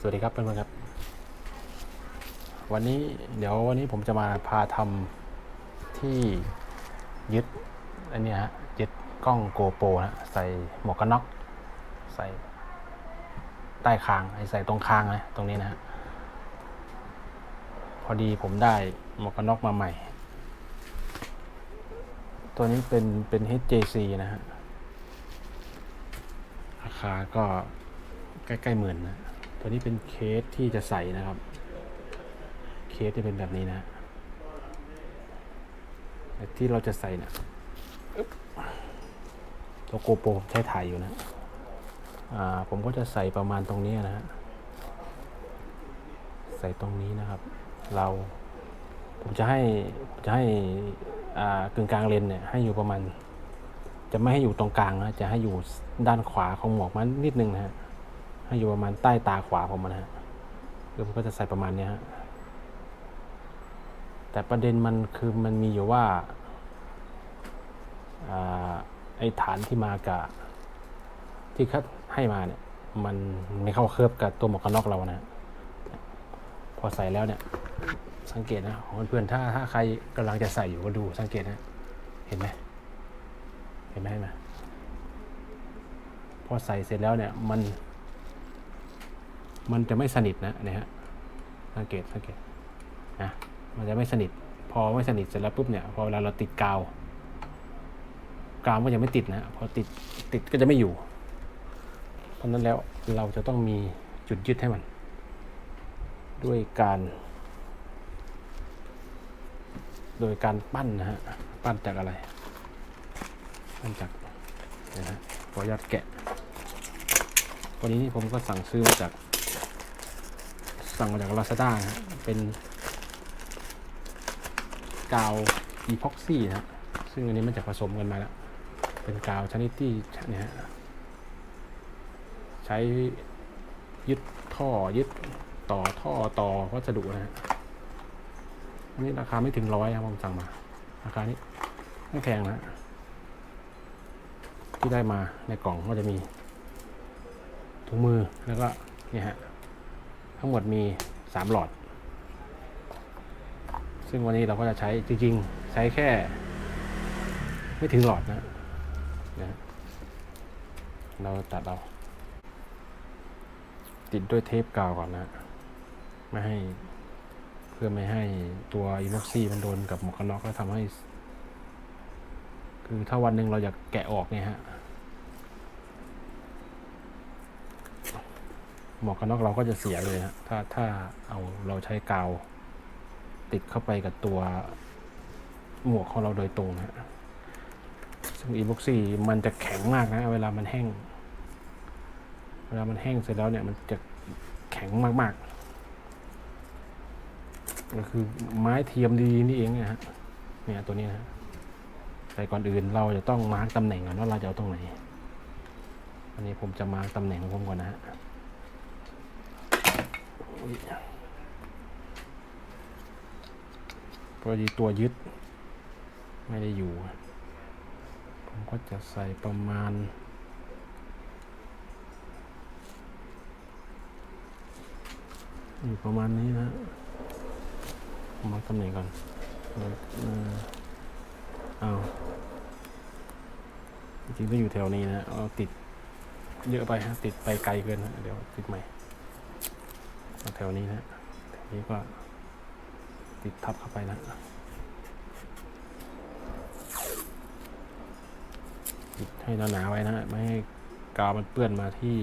สวัสดีครับเพื่อนๆครับ วันนี้เดี๋ยววันนี้ผมจะมาพาทำที่ยึดอันนี้ฮะยึดกล้องโกโปรนะใส่หมวกกันน็อกใส่ใต้คางไอ้ใส่ตรงคางนะตรงนี้นะฮะพอดีผมได้หมวกกันน็อกมาใหม่ ตัวนี้เป็นเป็น HJC นะฮะราคาก็ใกล้ๆหมื่นนะ ตัวนี้เป็นเคสที่จะใส่นะครับ เคสจะเป็นแบบนี้นะที่เราจะใส่เนี่ยตัวโกโปรใช้ถ่ายอยู่นะอ่าผมก็จะใส่ประมาณตรงนี้นะฮะใส่ตรงนี้นะครับ เราผมจะให้จะให้อ่ากึ่งกลางเลนเนี่ยให้อยู่ประมาณ จะไม่ให้อยู่ตรงกลางนะจะให้อยู่ด้านขวาของหมวกมันนิดนึงนะฮะ ให้อยู่ประมาณใต้ตาขวาผมนะฮะคือมันก็จะใส่ประมาณนี้ฮะแต่ประเด็นมันคือมันมีอยู่ว่าอ่าไอ้ฐานที่มากับที่คัดให้มาเนี่ย มันไม่เข้าเคลือบกับตัวหมวกกันน็อกเรานะพอใส่แล้วเนี่ย สังเกตนะของเพื่อนๆถ้าถ้าใครกำลังจะใส่อยู่ก็ดูสังเกตนะ เห็นไหมเห็นไหมเห็นไหมพอใส่เสร็จแล้วเนี่ยมัน มันจะไม่สนิทนะเนี่ยฮะสังเกตสังเกตนะมันจะไม่สนิท พอไม่สนิทเสร็จแล้วปุ๊บเนี่ยพอเวลาเราติดกาวกาวก็จะไม่ติดนะพอติดติดก็จะไม่อยู่ เพราะนั้นแล้วเราจะต้องมีจุดยึดให้มัน ด้วยการ โดยการปั้นนะฮะปั้นจากอะไร ปั้นจากนะฮะขออนุญาตแกะวันนี้ผมก็สั่งซื้อมาจาก สั่งมาจาก Lazada นะฮะเป็นกาวอีพ็อกซี่นะซึ่งอันนี้มันจะผสมกันมาแล้ว เป็นกาวชนิดที่เนี่ยใช้ยึดท่อยึดต่อท่อต่อวัสดุนะฮะอันนี้ราคาไม่ถึงร้อยครับผมสั่งมา ราคานี้ไม่แพงนะที่ได้มาในกล่องก็จะมีถุงมือแล้วก็เนี่ยฮะ ทั้งหมดมี 3 หลอด ซึ่งวันนี้เราก็จะใช้จริงๆ ใช้แค่ ไม่ถึงหลอดนะนะเราตัดเรา ติดด้วยเทปกาวก่อนนะ ไม่ให้เพื่อไม่ให้ตัวอีน็อกซี่มันโดนกับหมวกกันน็อกแล้วทำให้ คือถ้าวันหนึ่งเราอยากแกะออกเนี่ยฮะ หมวกกันน็อกเราก็จะเสียเลยฮะถ้าถ้าเอาเราใช้กาว ติดเข้าไปกับตัวหมวกของเราโดยตรงฮะซึ่งอีบ็อกซี่มันจะแข็งมากนะ เวลามันแห้ง เวลามันแห้งเสร็จแล้วเนี่ยมันจะแข็งมากๆ ก็คือไม้เทียมดีนี่เองนะฮะ เนี่ยตัวนี้นะฮะแต่ก่อนอื่นเราจะต้องมาร์กตำแหน่งก่อนว่าเราจะเอาตรงไหน อันนี้ผมจะมาร์กตำแหน่งของผมก่อนนะฮะ พอดีตัวยึด ไม่ได้อยู่ ผมก็จะใส่ประมาณอยู่ประมาณนี้นะมาตำแหน่งก่อนเอาจริงๆต้องอยู่แถวนี้นะเอาติดเยอะไปฮะติดไปไกลเกินฮะเดี๋ยวติดใหม่ แถวนี้นะแถวนี้ก็ติดทับเข้าไปนะติดให้หนาๆไว้นะไม่ให้กาวมันเปื้อนมาที่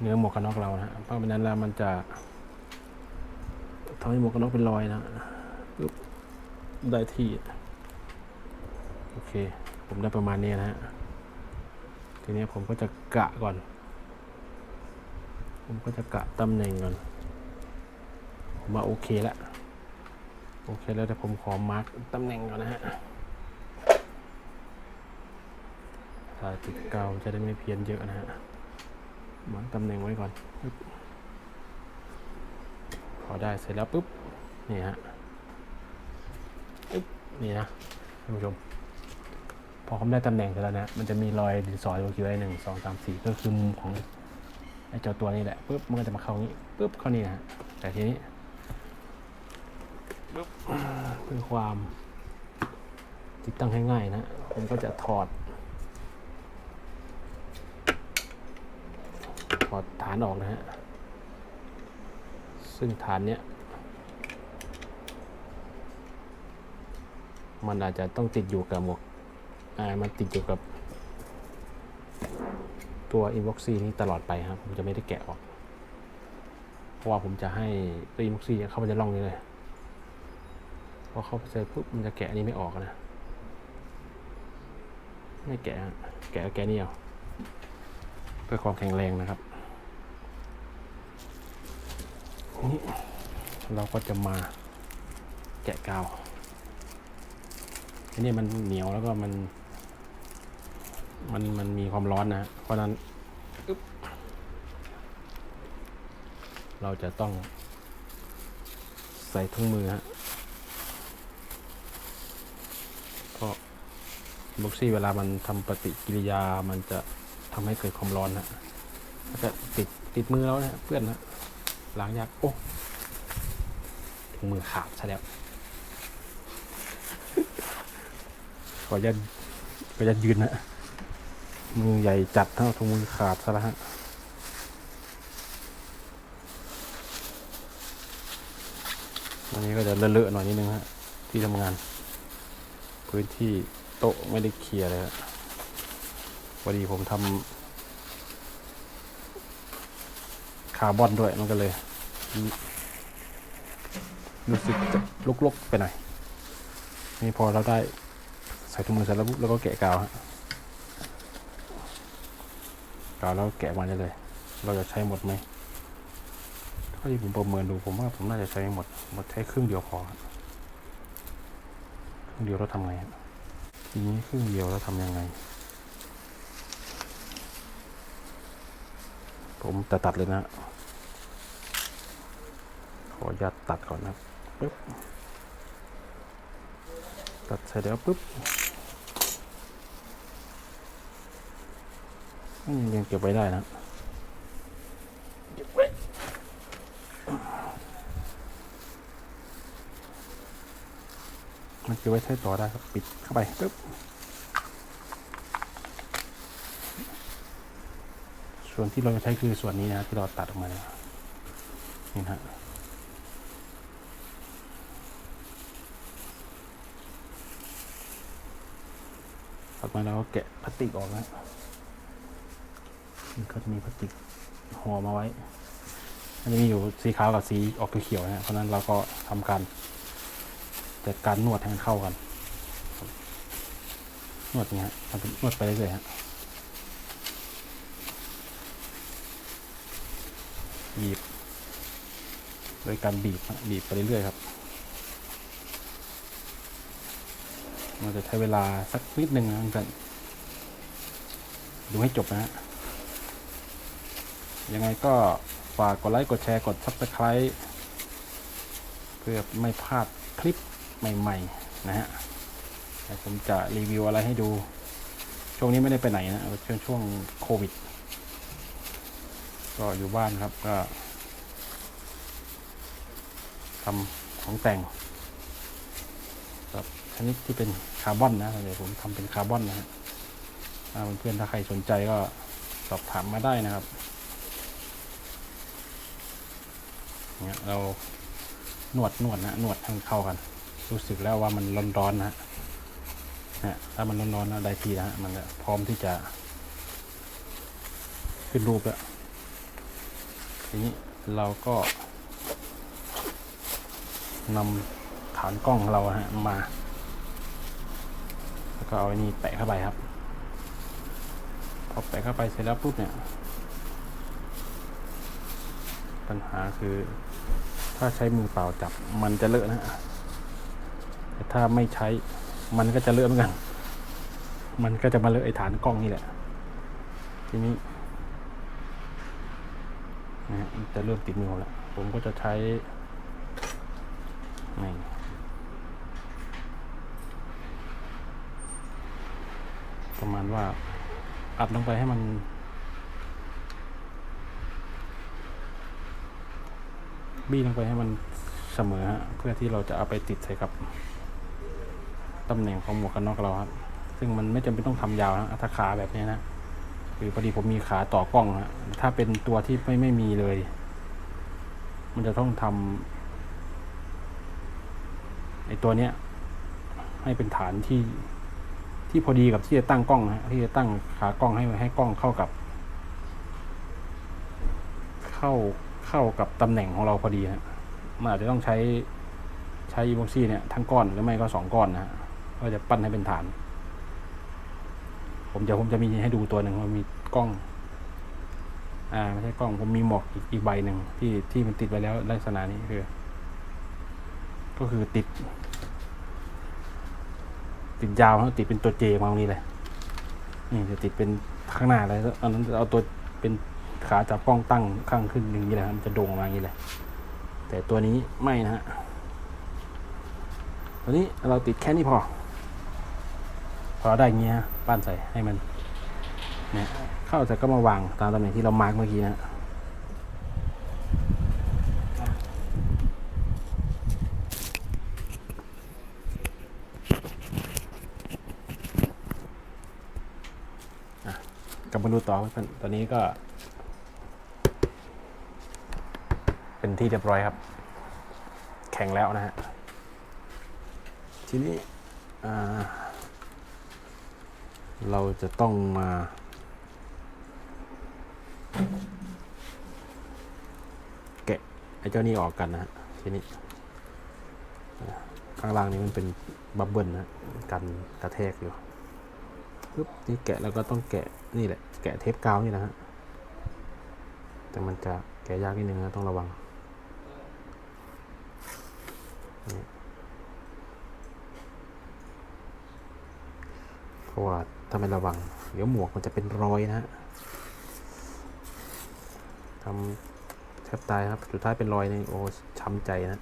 เนื้อหมวกกันน็อกเรานะเพราะไม่นั้นแล้วมันจะทำให้หมวกกันน็อกเป็นรอยนะปึ๊บได้ที่ โอเค ผมได้ประมาณนี้นะฮะ ทีนี้ผมก็จะกะก่อน ผมก็จะกะตำแหน่งก่อนผมว่าโอเคแล้วโอเคแล้วแต่ผมขอมาร์กตำแหน่งก่อนนะฮะสายติดเกาจะได้ไม่เพี้ยนเยอะนะฮะมาร์กตำแหน่งไว้ก่อนพอได้เสร็จแล้วปุ๊บนี่ฮะปึ๊บนี่นะท่านผู้ชม พอผมได้ตำแหน่งเสร็จแล้วนะ มันจะมีรอยดินสออยู่กี่ไว้หนึ่งสองสามสี่ก็คือมุมของ ไอ้เจ้าตัวนี้แหละปุ๊บมันก็จะมาเข้านี้ปุ๊บเข้านี่นะฮะแต่ทีนี้ปุ๊บเพื่อความติดตั้งให้ง่ายนะผมก็จะถอด ถอดฐานออกนะฮะซึ่งฐานเนี้ยมันอาจจะต้องติดอยู่กับหมวกอ่ามันติดอยู่กับ ตัว inbox นี้ตลอดไปครับผมจะไม่ได้แกะออก เพราะว่าผมจะให้ตัว inbox เข้าไปในร่องนี้เลยพอเข้าไปเจอปุ๊บมันจะแกะอันนี้ไม่ออกนะ ไม่แกะแกะแกะนี่เอาเพื่อความแข็งแรงนะครับนี่เราก็จะมาแกะกาวอันนี้มันเหนียวแล้วก็มัน มันมันมีความร้อนนะ เพราะฉะนั้นอึ๊บเราจะต้องใส่ถุงมือฮะเพราะบ็อกซี่เวลามันทำปฏิกิริยามันจะทำให้เกิดความร้อนนะก็จะติดติดมือแล้วนะเพื่อนนะล้างยากโอ้ถุงมือขาดซะแล้วขอยันขอยันยืนนะ มือใหญ่จัดเท่าถุงมือขาดซะแล้วฮะวันนี้ก็จะเลอะๆหน่อยนิดนึงฮะที่ทำงาน พื้นที่โต๊ะไม่ได้เคลียร์เลยฮะพอดีผมทำคาร์บอนด้วยมันก็เลย รู้สึกจะลุกๆไปหน่อยนี่พอเราได้ใส่ถุงมือเสร็จแล้วปุ๊บแล้วก็แกะกาวฮะ กาวแล้วแกะมาได้เลย เราจะใช้หมดไหมเท่าที่ผมประเมินดูผมว่าผมน่าจะใช้หมดหมดใช้ครึ่งเดียวพอครึ่งเดียวเราทำไงทีนี้ครึ่งเดียวแล้วทำยังไง ผมจะตัดเลยนะขออนุญาตตัดก่อนนะปึ๊บตัดเสร็จแล้วปึ๊บอืม ยังเก็บไว้ได้นะเก็บไว้มันเก็บไว้ใช้ต่อได้ครับ ปิดเข้าไปปึ๊บส่วนที่เราจะใช้คือส่วนนี้นะที่เราตัดออกมาเนี่ยนี่นะฮะตัดมาแล้วก็แกะพลาสติกออกนะ นี่ก็จะมีพลาสติกห่อมาไว้มันจะมีอยู่สีขาวกับสีออกเขียวนะเพราะนั้นเราก็ทำการจัดการนวดให้มันเข้ากัน นวดอย่างเงี้ยฮะนวดไปเรื่อยๆฮะบีบโดยการบีบบีบไปเรื่อยๆครับ มันจะใช้เวลาสักนิดหนึ่งนะท่านดูให้จบนะฮะ ยังไงก็ฝากกดไลค์กดแชร์กด subscribe เพื่อไม่พลาดคลิปใหม่ ๆ นะฮะผมจะรีวิวอะไรให้ดู ช่วงนี้ไม่ได้ไปไหนนะช่วงช่วงโควิด ก็อยู่บ้านครับก็ทำของแต่งแบบชนิดที่เป็นคาร์บอนนะเดี๋ยวผมทำเป็นคาร์บอนนะฮะเพื่อนๆถ้าใครสนใจก็สอบถามมาได้นะครับ เนี่ยเรานวดนวดนะนวดให้มันเข้ากัน รู้สึกแล้วว่ามันร้อนๆนะฮะถ้ามันร้อนๆนะได้ทีนะฮะมันก็พร้อมที่จะขึ้นรูปแล้วทีนี้เราก็นำฐานกล้องของเราฮะมา แล้วก็เอาไอ้นี่แปะเข้าไปครับ พอแปะเข้าไปเสร็จแล้วปุ๊บเนี่ย ปัญหาคือ ถ้าใช้มือเปล่าจับมันจะเลอะนะฮะแต่ถ้าไม่ใช้มันก็จะเลอะเหมือนกัน มันก็จะมาเลอะไอ้ฐานกล้องนี่แหละ ทีนี้นะฮะจะเริ่มติดมือแล้ว ผมก็จะใช้นี่ประมาณว่าอัดลงไปให้มัน บี้ลงไปให้มันเสมอฮะเพื่อที่เราจะเอาไปติดใส่กับตำแหน่งของหมวกกันน็อกเราครับซึ่งมันไม่จำเป็นต้องทำยาวนะถ้าขาแบบนี้นะคือพอดีผมมีขาต่อกล้องฮะถ้าเป็นตัวที่ไม่ไม่มีเลย มันจะต้องทำไอตัวเนี้ย ให้เป็นฐานที่ที่พอดีกับที่จะตั้งกล้องนะฮะที่จะตั้งขากล้องให้ให้กล้องเข้ากับ เข้า เข้ากับตำแหน่งของเราพอดีฮะมันอาจจะต้องใช้ใช้อีบ็อกซี่เนี่ยทั้งก้อนหรือไม่ก็สองก้อนนะฮะก็จะปั้นให้เป็นฐาน ผมเดี๋ยวผมจะมีให้ดูตัวหนึ่งมันมีกล้อง อ่าไม่ใช่กล้องผมมีหมวกอีกอีกใบหนึ่งที่ที่มันติดไปแล้วลักษณะนี้คือ ก็คือติด ติดยาวติดเป็นตัวเจมาตรงนี้เลยนี่จะติดเป็นข้างหน้าเลยอันนั้นเอาตัวเป็น ขาจับกล้องตั้งข้างขึ้นอย่างนี้เลยครับมันจะโด่งมาอย่างนี้เลยแต่ตัวนี้ไม่นะฮะตัวนี้เราติดแค่นี้พอ พอได้เงี้ยปั้นใส่ให้มันเนี่ยเข้าแต่ก็มาวางตามตำแหน่งที่เรามาร์กเมื่อกี้นะฮะกลับมาดูต่อตอนนี้ก็ เป็น ที่เรียบร้อยครับ แข็งแล้วนะฮะ ทีนี้เราจะต้องมาแกะไอ้เจ้านี่ออกกันนะฮะทีนี้ข้างล่างนี้มันเป็นบับเบิลนะกันกระแทกอยู่ปึ๊บนี่แกะแล้วก็ต้องแกะนี่แหละ แกะเทปกาวนี่นะฮะแต่มันจะแกะยากนิดนึงนะต้องระวังนี่ เพราะว่าถ้าไม่ระวัง เดี๋ยวหมวกมันจะเป็นรอยนะฮะทำแทบตายครับ สุดท้ายเป็นรอยนี่โอ้ช้ำใจนะ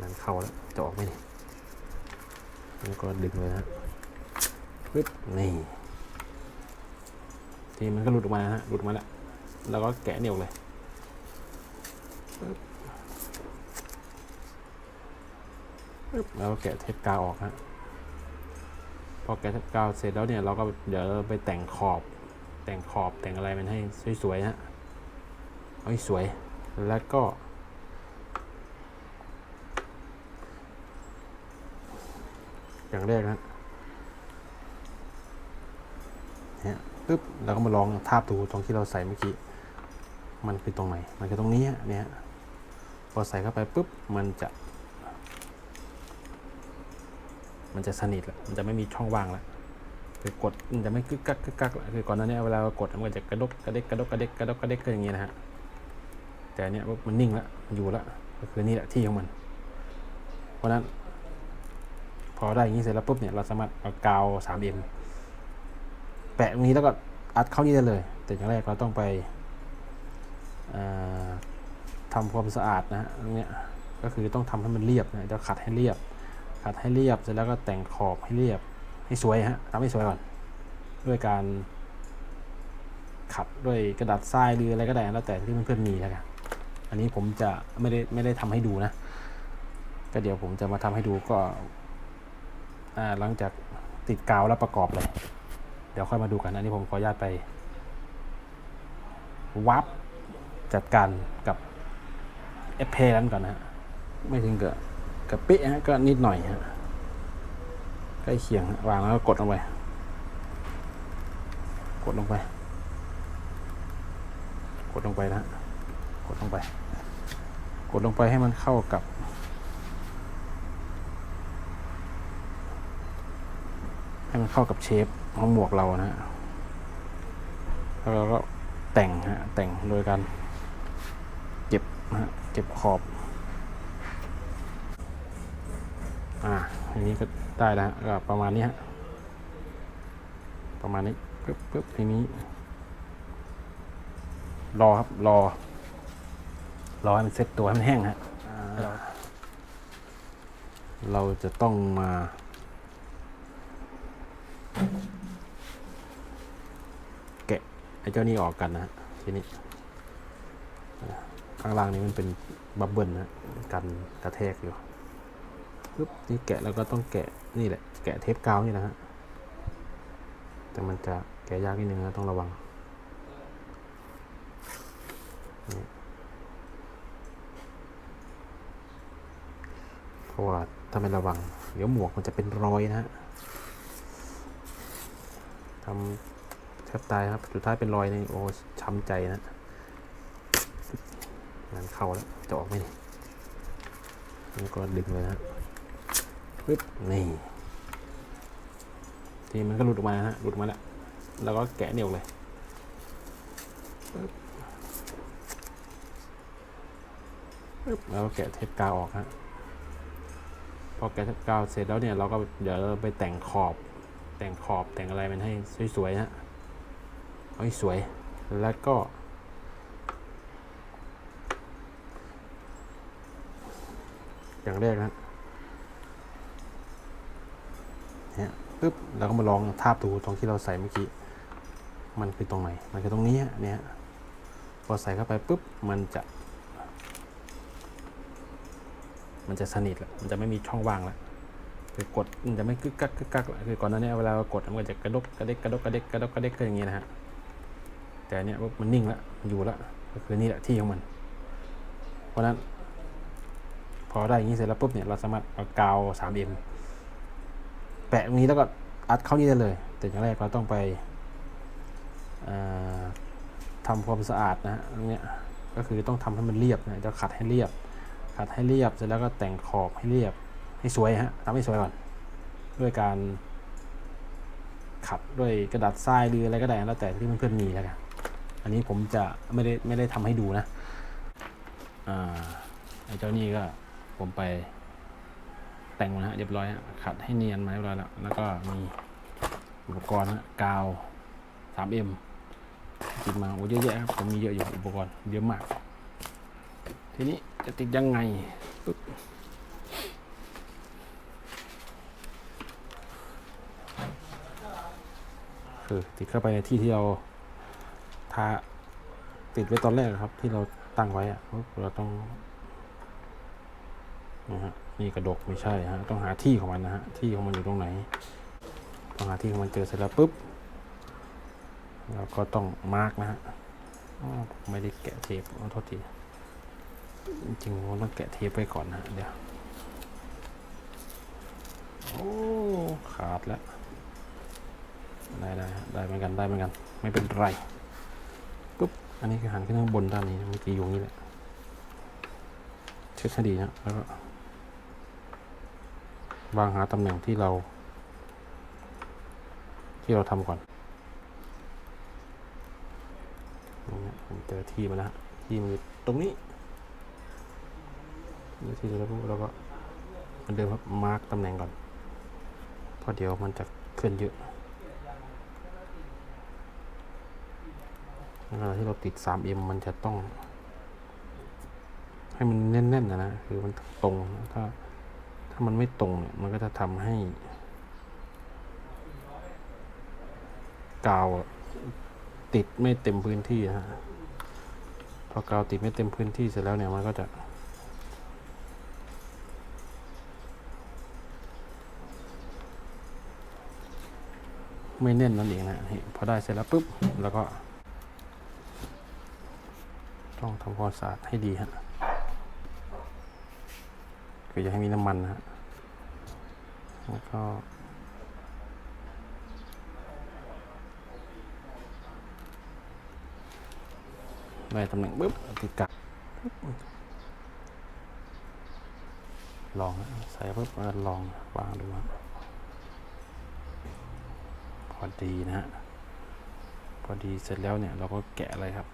นั่นเข้าแล้ว จะออกไหมนี่แล้วก็ดึงเลยนะฮะปึ๊บนี่ทีมันก็หลุดออกมาฮะหลุดออกมาแล้ว แล้วก็แกะเหนียวเลยปึ๊บปึ๊บ แล้วก็แกะเทปกาวออกฮะพอแกะเทปกาวเสร็จแล้วเนี่ยเราก็เดี๋ยวไปแต่งขอบ แต่งขอบแต่งอะไรมันให้สวยๆฮะเอาให้สวยแล้วก็ อย่างแรกนะเนี่ยปึ๊บเราก็มาลองทาบดูตรงที่เราใส่เมื่อกี้มันคือตรงไหนมันคือตรงนี้ฮะเนี่ยพอใส่เข้าไปปุ๊บมันจะ มันจะสนิทแล้วมันจะไม่มีช่องว่างแล้วคือกดมันจะไม่กึกกักกึกกักแล้วคือก่อนหน้านี้เวลากดมันก็จะกระดกกระเดกกระดกกระเดกกระดกกระเดกก็อย่างเงี้ยนะฮะแต่เนี้ยมันนิ่งแล้วมันอยู่แล้วก็คือนี่แหละที่ของมัน เพราะนั้น พอได้อย่างนี้เสร็จแล้วปุ๊บเนี่ยเราสามารถเอากาว 3M แปะตรงนี้แล้วก็อัดเข้านี่ได้เลย แต่อย่างแรกเราต้องไปทำความสะอาดนะฮะตรงเนี้ยก็คือต้องทำให้มันเรียบนะจะขัดให้เรียบ ขัดให้เรียบเสร็จแล้วก็แต่งขอบให้เรียบให้สวยฮะทำให้สวยก่อน ด้วยการขัดด้วยกระดาษทรายหรืออะไรก็ได้แล้วแต่ที่เพื่อนๆมีแล้วกันอันนี้ผมจะไม่ได้ไม่ได้ทำให้ดูนะ ก็เดี๋ยวผมจะมาทำให้ดูก็หลังจากติดกาวแล้วประกอบเลย เดี๋ยวค่อยมาดูกันอันนี้ผมขออนุญาตไป วับจัดการกับเอฟเพนั้นก่อนนะฮะไม่ถึงเกับ กับเป๊ะฮะก็นิดหน่อยฮะใกล้เคียงวางแล้วก็กดลงไปกดลงไป กดลงไปนะฮะกดลงไป กดลงไปให้มันเข้ากับ ให้มันเข้ากับเชฟของหมวกเรานะฮะแล้วเราก็แต่งฮะแต่งโดยการเก็บฮะเก็บขอบ อ่าอย่างนี้ก็ได้แล้วฮะก็ประมาณนี้ฮะประมาณนี้ปึ๊บปึ๊บทีนี้ รอครับรอ รอให้มันเซ็ตตัวให้มันแห้งฮะเราจะต้องมาแกะไอ้เจ้านี่ออกกันนะฮะทีนี้ข้างล่างนี้มันเป็นบับเบิลนะกันกระแทกอยู่ ปึ๊บนี่แกะแล้วก็ต้องแกะนี่แหละ แกะเทปกาวนี่นะฮะ แต่มันจะแกะยากนิดนึงนะต้องระวังเพราะว่าถ้าไม่ระวัง เดี๋ยวหมวกมันจะเป็นรอยนะฮะทำแทบตายครับ สุดท้ายเป็นรอยนี่โอ้ช้ำใจนะงานเข้าแล้วจะออกไหมนี่นี่ก็ดึงเลยนะ ปึ๊บนี่ทีมันก็หลุดออกมาฮะหลุดออกมาแล้วแล้วก็แกะเหนียวเลยปึ๊บแล้วก็แกะเทปกาวออกฮะพอแกะเทปกาวเสร็จแล้วเนี่ยเราก็เดี๋ยวเราไปแต่งขอบ แต่งขอบแต่งอะไรมันให้สวยๆฮะเอาให้สวยแล้วก็อย่างแรกนะ เนี่ยปึ๊บเราก็มาลองทาบดูตรงที่เราใส่เมื่อกี้มันคือตรงไหน มันคือตรงนี้เนี่ยพอใส่เข้าไปปุ๊บมันจะ มันจะสนิทแล้วมันจะไม่มีช่องว่างแล้วคือกดมันจะไม่กึกกักกึกกักแล้วคือก่อนหน้านี้เวลาเรากดมันก็จะกระดกกระเดกกระดกกระเดกกระดกกระเดกก็อย่างเงี้ยนะฮะแต่เนี้ยมันนิ่งแล้วมันอยู่แล้วก็คือนี่แหละที่ของมัน เพราะฉะนั้น พอได้อย่างนี้เสร็จแล้วปุ๊บเนี่ยเราสามารถเอากาว 3M แปะตรงนี้แล้วก็อัดเข้านี่ได้เลย แต่อย่างแรกเราต้องไปทำความสะอาดนะฮะตรงนี้ก็คือต้องทำให้มันเรียบนะจะขัดให้เรียบ ขัดให้เรียบเสร็จแล้วก็แต่งขอบให้เรียบให้สวยฮะทำให้สวยก่อน ด้วยการขัดด้วยกระดาษทรายหรืออะไรก็ได้แล้วแต่ที่เพื่อนๆมีแล้วกันอันนี้ผมจะไม่ได้ไม่ได้ทำให้ดูนะอ่าไอ้เจ้านี่ก็ผมไป แต่งมาฮะเรียบร้อยฮะขัดให้เนียนมาเรียบร้อยแล้ว แล้วก็มีอุปกรณ์ฮะกาว 3M ติดมาโอ้เยอะแยะครับผมมีเยอะอยู่อุปกรณ์เยอะมาก ทีนี้จะติดยังไงปึ๊บคือติดเข้าไปในที่ที่เราทาติดไว้ตอนแรกครับ ที่เราตั้งไว้อะเราต้องนะฮะ นี่กระดกไม่ใช่ฮะต้องหาที่ของมันนะฮะที่ของมันอยู่ตรงไหนต้องหาที่ของมันเจอเสร็จแล้วปุ๊บเราก็ต้องมาร์กนะฮะไม่ได้แกะเทปขอโทษทีจริงๆผมต้องแกะเทปไปก่อนนะฮะเดี๋ยวโอ้ขาดแล้วได้ได้ได้เหมือนกันได้เหมือนกัน ไม่เป็นไรปุ๊บอันนี้คือหันขึ้นข้างบนด้านนี้เมื่อกี้อยู่นี้แหละเช็ดให้ดีนะแล้วก็ วางหาตำแหน่งที่เรา ที่เราทำก่อนผมเจอที่มาแล้วฮะที่มันอยู่ตรงนี้นี่ที่เราปุ๊บเราก็มันเดิมครับมาร์กตำแหน่งก่อนเพราะเดี๋ยวมันจะเคลื่อนเยอะเวลาที่เราติด 3M มันจะต้อง ให้มันแน่นๆนะนะ คือมันตรงถ้า ถ้ามันไม่ตรงเนี่ยมันก็จะทำให้ กาวติดไม่เต็มพื้นที่นะฮะพอกาวติดไม่เต็มพื้นที่เสร็จแล้วเนี่ยมันก็จะไม่แน่นนั่นเองนะพอได้เสร็จแล้วปุ๊บ แล้วก็ ต้องทำความสะอาดให้ดีฮะ คืออย่าให้มีน้ำมันนะฮะแล้วก็ได้ตำแหน่งปุ๊บติดกับลองใส่ปุ๊บลองวางดูครับพอดีนะฮะพอดีเสร็จแล้วเนี่ยเราก็แกะเลยครับ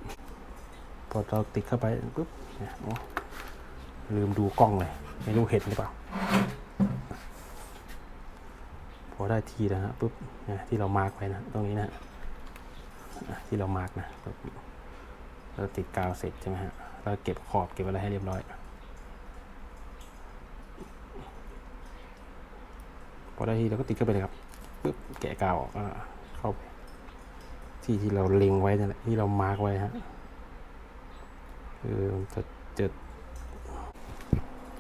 พอเราติดเข้าไปปุ๊บเนี่ยโอ้ ลืมดูกล้องเลยไม่รู้เห็นหรือเปล่า พอได้ทีแล้วนะปุ๊บเนี่ยที่เรามาร์กไว้นะตรงนี้นะที่เรามาร์กนะเราติดกาวเสร็จใช่ไหมฮะเราเก็บขอบเก็บอะไรให้เรียบร้อยพอได้ทีเราก็ติดเข้าไปเลยครับปุ๊บแกะกาวออกเข้าไปที่ที่เราเล็งไว้นั่นแหละที่เรามาร์กไว้ฮะคือมันจะเจ็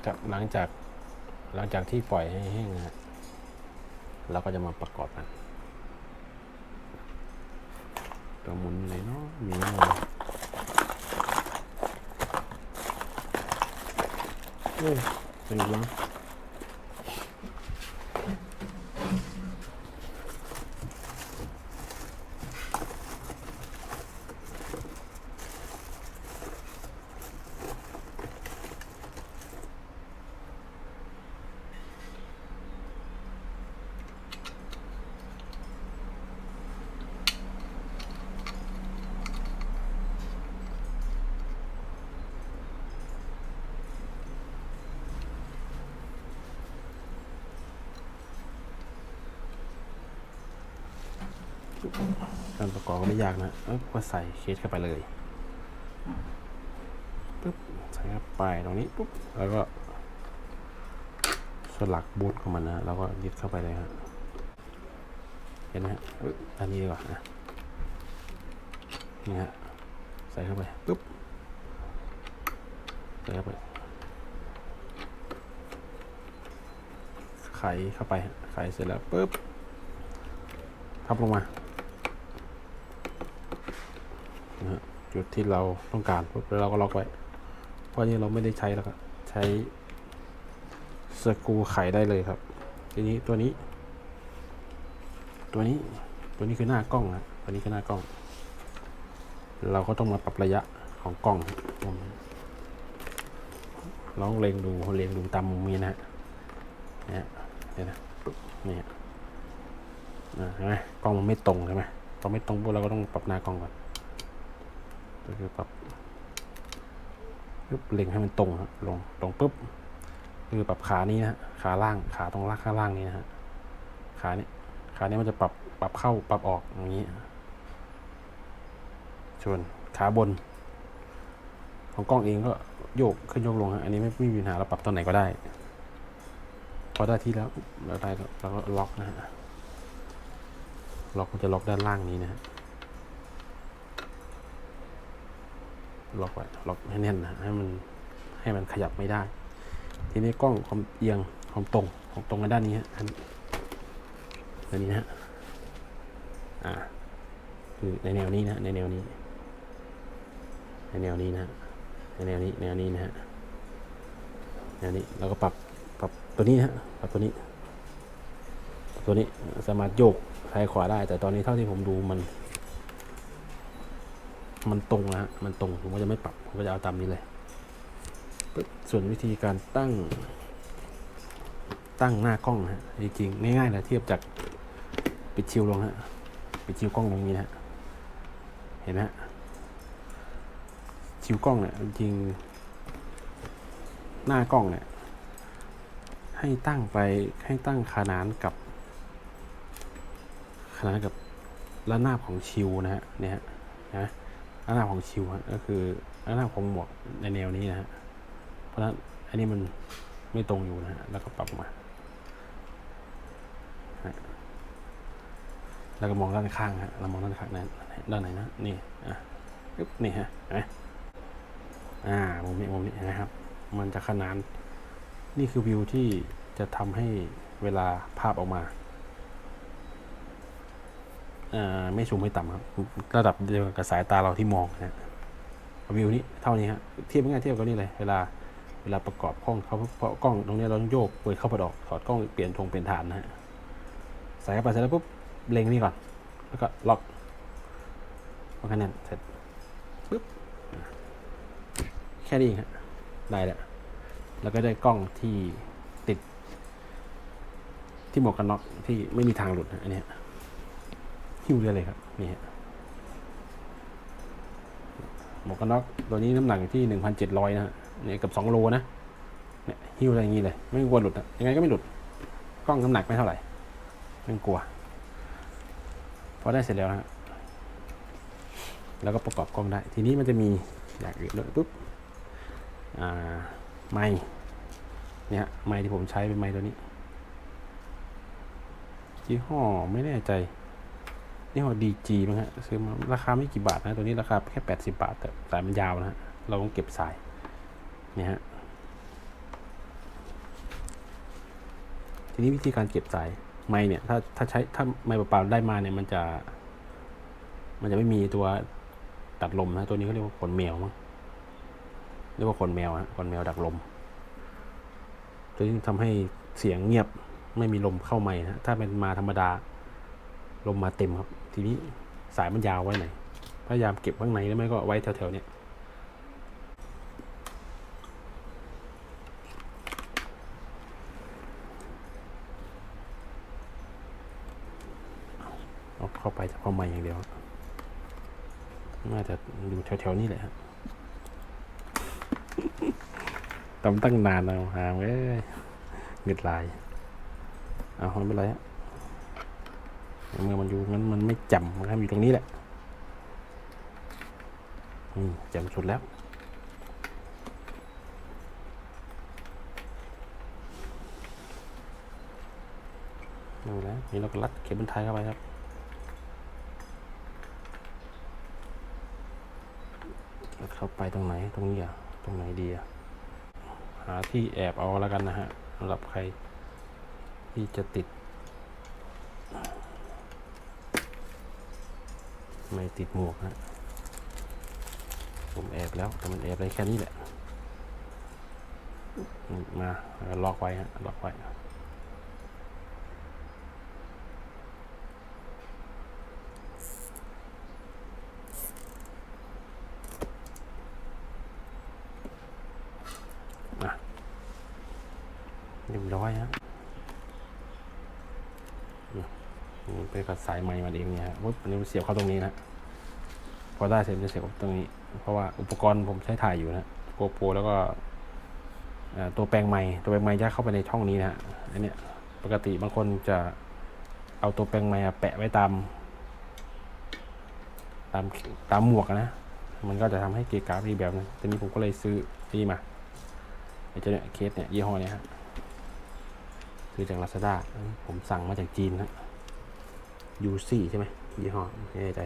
ครับหลังจากหลังจากที่ปล่อยให้แห้งนะฮะเราก็จะมาประกอบกันตัวหมุนเลยเนาะมีไหมเอ้ยเป็นอีกแล้ว การประกอบก็ไม่ยากนะเอ้ยก็ใส่เคสเข้าไปเลยปุ๊บใส่เข้าไปตรงนี้ปุ๊บแล้วก็สลักบูทของมันนะแล้วก็ยึดเข้าไปเลยฮะเห็นไหมฮะอันนี้ดีกว่านะนี่ฮะใส่เข้าไปปุ๊บใส่เข้าไปไขเข้าไปไขเสร็จแล้วปุ๊บทับลงมานะฮะ จุดที่เราต้องการปุ๊บแล้วเราก็ล็อกไว้ เพราะนี่เราไม่ได้ใช้แล้วครับใช้สกรูไขได้เลยครับ ทีนี้ตัวนี้ ตัวนี้ตัวนี้คือหน้ากล้องนะตัวนี้คือหน้ากล้อง เราก็ต้องมาปรับระยะของกล้องลองเล็งดูเล็งดูตามมุมนี้นะฮะเนี่ยเดี๋ยวนะนี่ฮะเห็นไหมกล้องมันไม่ตรงใช่ไหมพอไม่ตรงปุ๊บเราก็ต้องปรับหน้ากล้องก่อน ก็คือปรับปุ๊บเล็งให้มันตรงฮะลงตรงปุ๊บคือปรับขานี้นะฮะขาล่างขาตรงล่างข้างล่างนี้นะฮะขานี้ขานี้มันจะปรับปรับเข้าปรับออกอย่างนี้ส่วนขาบน ของกล้องเองก็โยกขึ้นโยกลงฮะอันนี้ไม่มีปัญหาเราปรับตอนไหนก็ได้ พอได้ที่แล้วเราได้แล้วเราก็ล็อกนะฮะล็อกมันจะล็อกด้านล่างนี้นะฮะ ล็อกไว้ล็อกให้แน่นนะให้มันให้มันขยับไม่ได้ ทีนี้กล้องความเอียงความตรงความตรงกันด้านนี้ฮะอันอันนี้นะฮะอ่าคือในแนวนี้นะในแนวนี้ ในแนวนี้นะฮะในแนวนี้แนวนี้นะฮะแนวนี้เราก็ปรับปรับตัวนี้ฮะปรับตัวนี้ ตัวนี้สามารถโยกซ้ายขวาได้ แต่ตอนนี้เท่าที่ผมดูมัน มันตรงนะฮะ มันตรง ผมก็จะไม่ปรับ ผมก็จะเอาตามนี้เลยปึ๊บส่วนวิธีการตั้ง ตั้งหน้ากล้องฮะ จริงๆง่ายๆนะเทียบจากปิดชิวลงฮะ ปิดชิวกล้องลงนี้นะฮะเห็นไหมฮะ ชิวกล้องเนี่ยจริง หน้ากล้องเนี่ย ให้ตั้งไป ให้ตั้งขนานกับ ขนานกับระนาบของชิวนะฮะ เนี่ยฮะนะ ระนาบของชิวฮะก็คือระนาบของหมวกในแนวนี้นะฮะเพราะฉะนั้นอันนี้มันไม่ตรงอยู่นะฮะแล้วก็ปรับมา แล้วก็มองด้านข้างฮะเรามองด้านข้างนั้นด้านไหนนะนี่อะปึ๊บนี่ฮะเห็นไหมอ่ามุมนี้มุมนี้นะครับ มันจะขนานนี่คือวิวที่จะทำให้เวลาภาพออกมา ไม่สูงไม่ต่ำครับ ระดับเดียวกับสายตาเราที่มองนะฮะวิวนี้เท่านี้ฮะเทียบง่ายเทียบกับนี่เลยเวลาเวลาประกอบกล้องเขาเพราะกล้องตรงนี้เราต้องโยกเปิดเข้าเปิดออกถอดกล้องเปลี่ยนทงเปลี่ยนฐานนะฮะใส่เข้าไปเสร็จแล้วปุ๊บเล็งนี่ก่อน แล้วก็ล็อกล็อกคะแนนเสร็จปุ๊บแค่นี้เองฮะได้แล้วแล้วก็ได้กล้องที่ติด ที่หมวกกันน็อกที่ไม่มีทางหลุดนะอันนี้ หิ้วได้เลยครับนี่ฮะหมวกกันน็อกตัวนี้น้ำหนักอยู่ที่หนึ่งพันเจ็ดร้อยนะฮะเนี่ยกับสองโลนะเนี่ยหิ้วอะไรอย่างงี้เลย ไม่กลัวหลุดอะยังไงก็ไม่หลุดกล้องน้ำหนักไม่เท่าไหร่ไม่กลัวพอได้เสร็จแล้วนะฮะแล้วก็ประกอบกล้องได้ ทีนี้มันจะมีอย่างอื่นด้วยปุ๊บอ่าไม้เนี่ยฮะไม้ที่ผมใช้เป็นไม้ตัวนี้ยี่ห้อไม่แน่ใจ ยี่ห้อดีจีมั้งฮะซื้อมาราคาไม่กี่บาทนะ ตัวนี้ราคาแค่แปดสิบาท แต่สายมันยาวนะฮะเราต้องเก็บสายเนี่ยฮะทีนี้วิธีการเก็บสายไม้เนี่ยถ้าถ้าใช้ถ้าไม้เปล่าๆได้มาเนี่ยมันจะ มันจะไม่มีตัวดักลมนะ ตัวนี้เขาเรียกว่าขนแมวมั้งเรียกว่าขนแมวฮะขนแมวดักลมตัวนี้ทำให้เสียงเงียบไม่มีลมเข้าไม้นะถ้าเป็นมาธรรมดาลมมาเต็มครับ ทีนี้สายมันยาวไว้ไหน พยายามเก็บข้างในแล้วไม่ก็ไว้แถวๆเนี้ยเอาเข้าไปเฉพาม้อย่างเดียว น่าจะอยู่แถวๆนี้แหละฮะตำตั้งนานเอาหางเอ้ยเงืดลาย เอาไม่เป็นไรฮะ เมื่อมันอยู่งั้นมันไม่จำมันให้มันอยู่ตรงนี้แหละอืมจำสุดแล้วไม่เป็นไรนี่เราก็รัดเคเบิลไทยเข้าไปครับเข้าไปตรงไหนตรงนี้อะตรงไหนดีอะหาที่แอบเอาแล้วกันนะฮะสำหรับใครที่จะติด ไม่ติดหมวกฮะผมแอบแล้วแต่มันแอบได้แค่นี้แหละ มาแล้วก็ล็อกไว้ฮะล็อกไว้ เรียบร้อยฮะนี่นี่ไปกับ สายไม้มันเองเนี่ยฮะปุ๊บอันนี้มันเสียบเข้าตรงนี้นะพอได้เสร็จจะเสียบตรงนี้ เพราะว่าอุปกรณ์ผมใช้ถ่ายอยู่นะโกโปรแล้วก็ตัวแปลงไม้ตัวแปลงไม้ยัดเข้าไปในช่องนี้นะฮะอันเนี้ยปกติบางคนจะเอาตัวแปลงไม้แปะไว้ตาม ตามตามหมวกนะมันก็จะทำให้เกกะไปอีแบบนึงทีนี้ผมก็เลยซื้อนี่มาไอ้เจ้าเนี่ยเคสเนี่ยยี่ห้อเนี้ยฮะคือจากลาซาด้าผมสั่งมาจากจีนนะ ยูซี่ใช่ไหมยี่ห้อไม่แน่ใจ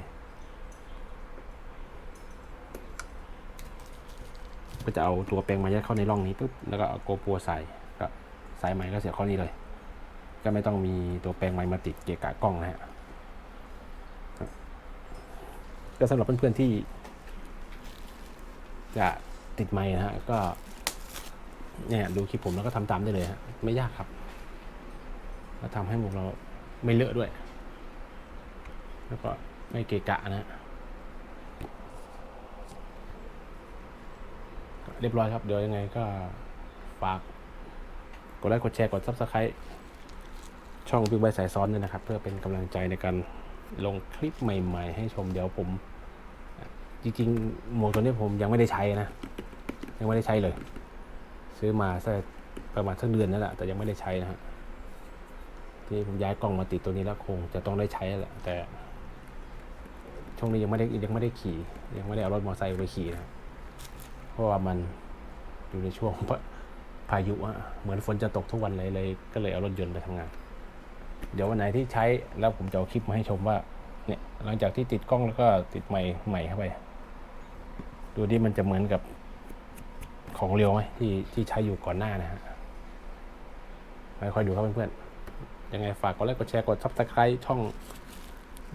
ก็จะเอาตัวแปลงมายัดเข้าในร่องนี้ปุ๊บแล้วก็เอาโกโปรใส่ก็สายไหมก็เสียบเข้านี้เลย ก็ไม่ต้องมีตัวแปลงไม้มาติดเกะกะกล้องนะฮะก็สำหรับเพื่อนๆที่ จะติดไม้นะฮะก็เนี่ยดูคลิปผมแล้วก็ทำตามได้เลยฮะไม่ยากครับแล้วทำให้หมวกเราไม่เลอะด้วย แล้วก็ไม่เกะกะนะฮะเรียบร้อยครับ เดี๋ยวยังไงก็ฝาก กดไลค์ กดแชร์ กด subscribe ช่องบิ๊กไบสายซ้อนด้วยนะครับ เพื่อเป็นกำลังใจในการลงคลิปใหม่ ๆ ให้ชมเดี๋ยวผม จริงๆหมวกตัวนี้ผมยังไม่ได้ใช้นะ ยังไม่ได้ใช้เลย ซื้อมาสักประมาณสักเดือนนั่นแหละแต่ยังไม่ได้ใช้นะฮะที่ผมย้ายกล้องมาติดตัวนี้แล้วคงจะต้องได้ใช้แหละแต่ ช่วงนี้ยังไม่ได้ยังไม่ได้ขี่ ยังไม่ได้เอารถมอเตอร์ไซค์ไปขี่นะเพราะว่ามันอยู่ในช่วงพายุอะเหมือนฝนจะตกทุกวันเลยเลย ก็เลยเอารถยนต์ไปทำงาน เดี๋ยววันไหนที่ใช้แล้วผมจะเอาคลิปมาให้ชมว่า เนี่ย หลังจากที่ติดกล้องแล้วก็ติดใหม่ใหม่เข้าไป ดูดิมันจะเหมือนกับของเรียวไหมที่ที่ใช้อยู่ก่อนหน้านะฮะไม่ค่อยดูครับเพื่อนๆยังไงฝากกดไลค์กดแชร์กด subscribe ช่อง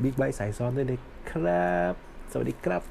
บิ๊กไบค์สายซ้อนด้วยนะครับ สวัสดีครับ